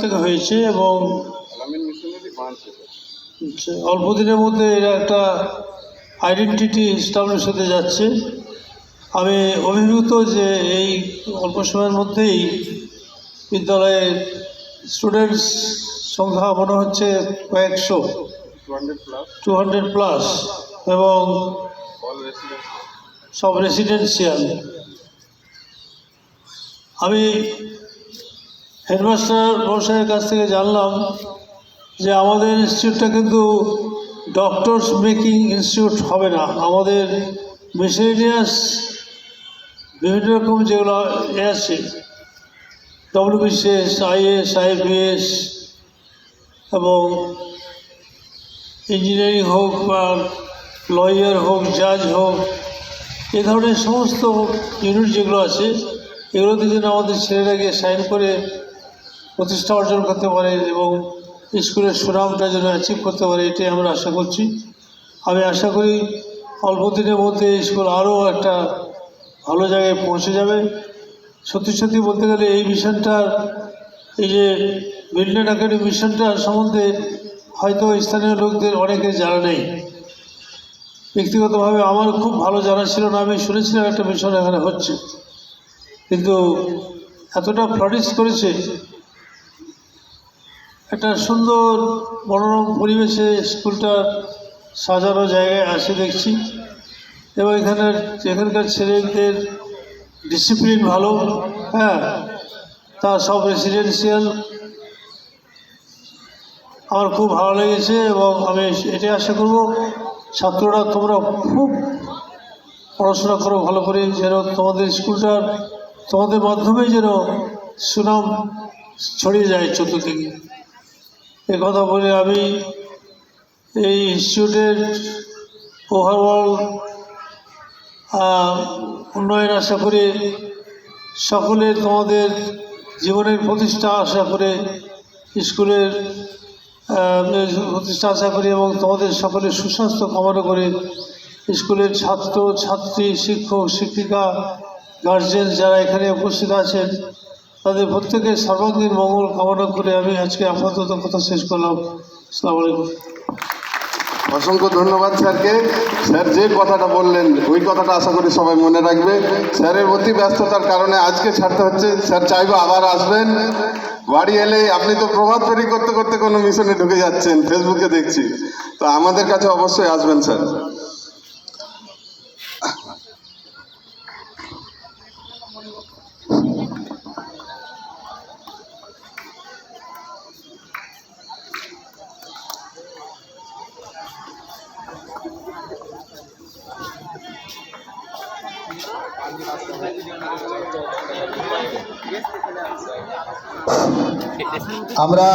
থেকে হয়েছে এবং অল্প দিনের মধ্যে এরা একটা আইডেন্টিটি এস্টাবলিশ হতে যাচ্ছে। আমি অভিভূত যে এই অল্প সময়ের মধ্যেই বিদ্যালয়ের স্টুডেন্টস সংখ্যা মনে হচ্ছে কয়েকশো। টু হান্ড্রেড প্লাস এবং সব রেসিডেন্সিয়াল আমি হেডমাস্টার মশাইয়ের কাছ থেকে জানলাম যে আমাদের ইনস্টিটিউটটা কিন্তু ডক্টরস মেকিং ইনস্টিটিউট হবে না। আমাদের মিসেলিনিয়াস বিভিন্ন রকম যেগুলো এ আছে, ডব্লিউবিসিএস আইএস আইপিএস এবং ইঞ্জিনিয়ারিং হোক বা লয়ার হোক, জাজ হোক, এ ধরনের সমস্ত ইউনিট যেগুলো আছে এগুলোতে যেন আমাদের ছেলেরা গিয়ে সাইন করে প্রতিষ্ঠা অর্জন করতে পারে এবং স্কুলের সুনামটা যেন অ্যাচিভ করতে পারে, এটাই আমরা আশা করছি। আমি আশা করি অল্প দিনের মধ্যে স্কুল আরও একটা ভালো জায়গায় পৌঁছে যাবে। সত্যি সত্যি বলতে গেলে এই মিশনটার এই যে মিল্টন একাডেমি মিশনটার সম্বন্ধে হয়তো স্থানীয় লোকদের অনেকে জানা নেই। ব্যক্তিগতভাবে আমার খুব ভালো জানা ছিল না, আমি শুনেছিলাম একটা মিশন এখানে হচ্ছে। কিন্তু এতটা ফ্লারিশ করেছে একটা সুন্দর মনোরম পরিবেশে স্কুলটা সাজানো জায়গায় আছে দেখছি। এবং এখানের এখানকার ছেলেদের ডিসিপ্লিন ভালো হ্যাঁ? তা সব রেসিডেন্সিয়াল আমার খুব ভালো লেগেছে এবং আমি এটাই আশা করব, ছাত্ররা তোমরা খুব পড়াশোনা করো ভালো করে, যেন তোমাদের স্কুলটার তোমাদের মাধ্যমেই যেন সুনাম ছড়িয়ে যায় চতুর্দিকে। কথা বলে আমি এই ইনস্টিটিউটের ওভারঅল উন্নয়ন আশা করে সকলের, তোমাদের জীবনের প্রতিষ্ঠা আশা করে স্কুলের প্রতিষ্ঠা আশা করি এবং তোমাদের সকলের সুস্বাস্থ্য কামনা করে স্কুলের ছাত্র, ছাত্রী, শিক্ষক, শিক্ষিকা গার্জেন যারা এখানে উপস্থিত আছেন তাদের প্রত্যেকের সর্বাঙ্গীন মঙ্গল কামনা করে আমি আজকে আপাতত কথা শেষ করলাম। আসসালামু আলাইকুম। অসংখ্য ধন্যবাদ স্যারকে। স্যার যে কথাটা বললেন, ওই কথাটা আশা করি সবাই মনে রাখবে। স্যারের অতি ব্যস্ততার কারণে আজকে ছাড়তে হচ্ছে, স্যার চাইব আবার আসবেন। বাড়ি এলে আপনি তো প্রভাত ফেরি করতে করতে কোনো মিশনে ঢুকে যাচ্ছেন, ফেসবুকে দেখছি। তো আমাদের কাছে অবশ্যই আসবেন, স্যার। আমরা